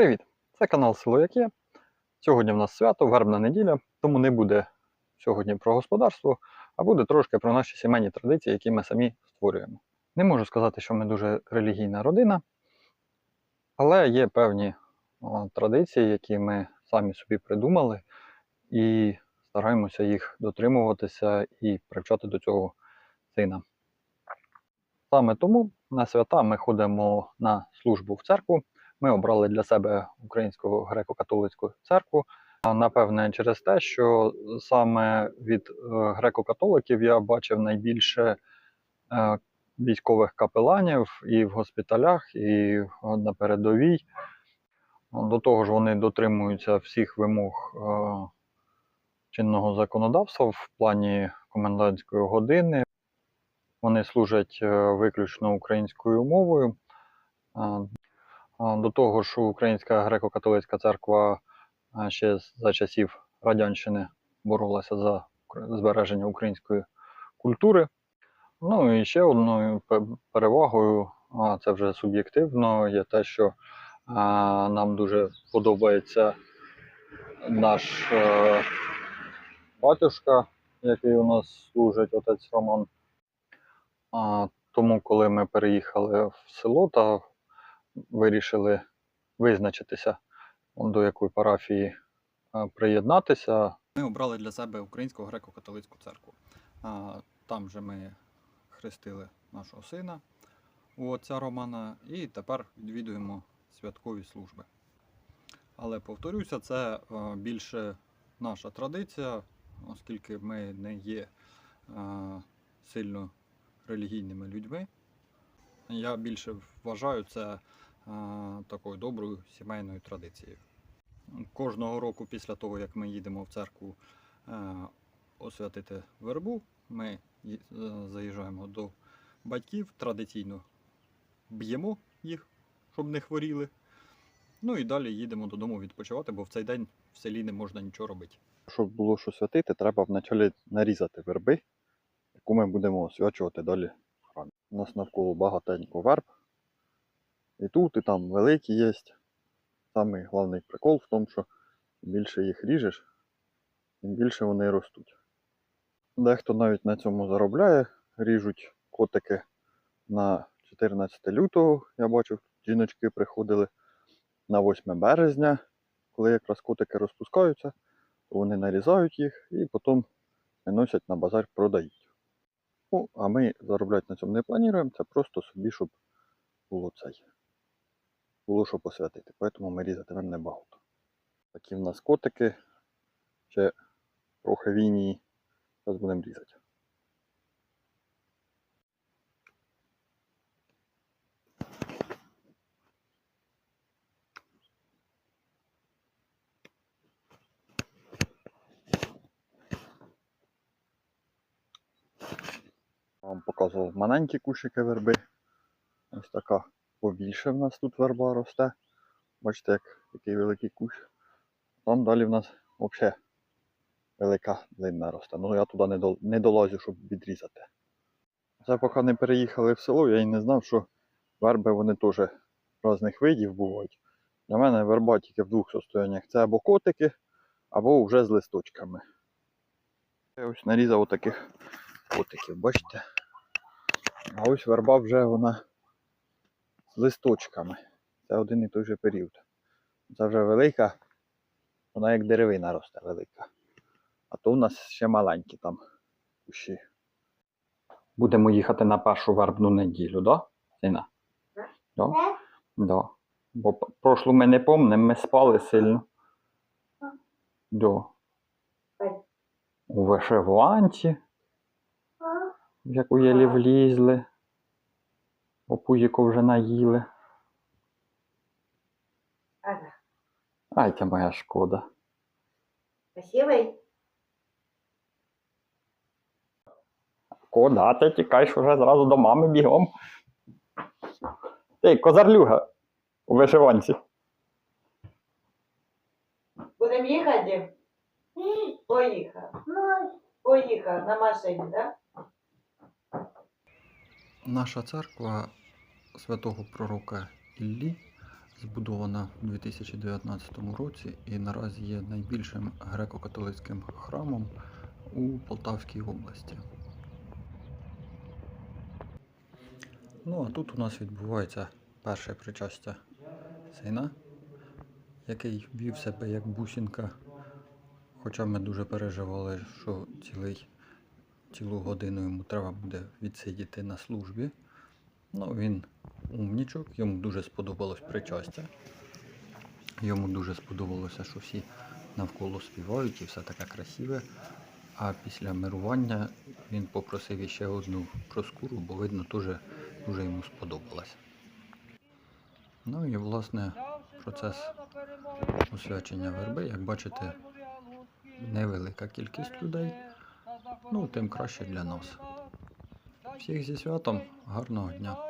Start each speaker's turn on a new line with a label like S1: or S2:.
S1: Привіт! Це канал Село Яке. Сьогодні в нас свято, вербна неділя, тому не буде сьогодні про господарство, а буде трошки про наші сімейні традиції, які ми самі створюємо. Не можу сказати, що ми дуже релігійна родина, але є певні традиції, які ми самі собі придумали, і стараємося їх дотримуватися і привчати до цього сина. Саме тому на свята ми ходимо на службу в церкву. Ми обрали для себе Українську греко-католицьку церкву. Напевне, через те, що саме від е, греко-католиків я бачив найбільше е, військових капеланів і в госпіталях, і е, на передовій. До того ж, вони дотримуються всіх вимог чинного законодавства в плані комендантської години. Вони служать виключно українською мовою. До того ж, Українська греко-католицька церква ще за часів Радянщини боролася за збереження української культури. Ну і ще одною перевагою, а це вже суб'єктивно, є те, що нам дуже подобається наш е, батюшка, який у нас служить, отець Роман. Тому, коли ми переїхали в село та вирішили визначитися, до якої парафії приєднатися. Ми обрали для себе Українську греко-католицьку церкву. Там же ми хрестили нашого сина у отця Романа і тепер відвідуємо святкові служби. Але повторюся, це більше наша традиція, оскільки ми не є сильно релігійними людьми. Я більше вважаю це е, такою доброю сімейною традицією. Кожного року, після того, як ми їдемо в церкву е, освятити вербу, ми е, заїжджаємо до батьків, традиційно б'ємо їх, щоб не хворіли. Ну і далі їдемо додому відпочивати, бо в цей день в селі не можна нічого робити. Щоб було що святити, треба вначалі нарізати верби, яку ми будемо освячувати далі. У нас навколо багатенько верб. І тут, і там великі є. Самий головний прикол в тому, що чим більше їх ріжеш, тим більше вони ростуть. Дехто навіть на цьому заробляє, ріжуть котики на 14 лютого. Я бачив, жіночки приходили на 8 березня, коли якраз котики розпускаються, то вони нарізають їх і потім виносять на базар, продають. Ну, а ми заробляти на цьому не плануємо, це просто собі, щоб було цей. Було що посвятити. Тому ми різатимемо небагато. Такі в нас котики. Ще трохи війні. Зараз будемо різати. Вам показував маленькі кущики верби. Ось така побільше в нас тут верба росте. Бачите, як який великий кущ. Там далі в нас взагалі велика длинна росте. Ну я туди не, дол- не долазю, щоб відрізати. Це поки не переїхали в село, я і не знав, що верби вони теж різних видів бувають. Для мене верба тільки в двох состояннях. Це або котики, або вже з листочками. Я ось нарізав таких котиків, бачите? А ось верба вже вона з листочками. Це один і той же період. Це вже велика, вона як деревина росте велика. А то у нас ще маленькі там кущі. Будемо їхати на першу вербну неділю, да? Сина? Да? Да. Бо прошлу ми не помнимо, ми спали сильно. Да. У вишиванці, в яку єлі влізли. Опузіко вже наїли.
S2: Ага.
S1: Ай, ця моя шкода.
S2: Красивый?
S1: Кода, ти тікаєш уже зразу до мами бігом. Ти, козарлюга у вишиванці.
S2: Будем їхати? Поїхав. Поїхав на машині, да?
S1: Наша церква святого пророка Іллі збудована у 2019 році і наразі є найбільшим греко-католицьким храмом у Полтавській області. Ну а тут у нас відбувається перше причастя сина, який вів себе як бусінка. Хоча ми дуже переживали, що цілий, цілу годину йому треба буде відсидіти на службі. Ну, він умнічок, йому дуже сподобалось причастя. Йому дуже сподобалося, що всі навколо співають і все таке красиве. А після мирування він попросив іще одну проскуру, бо видно, теж дуже йому сподобалось. Ну і власне процес освячення верби, як бачите, невелика кількість людей. Ну, тим краще для нас. Всіх зі святом, гарного дня.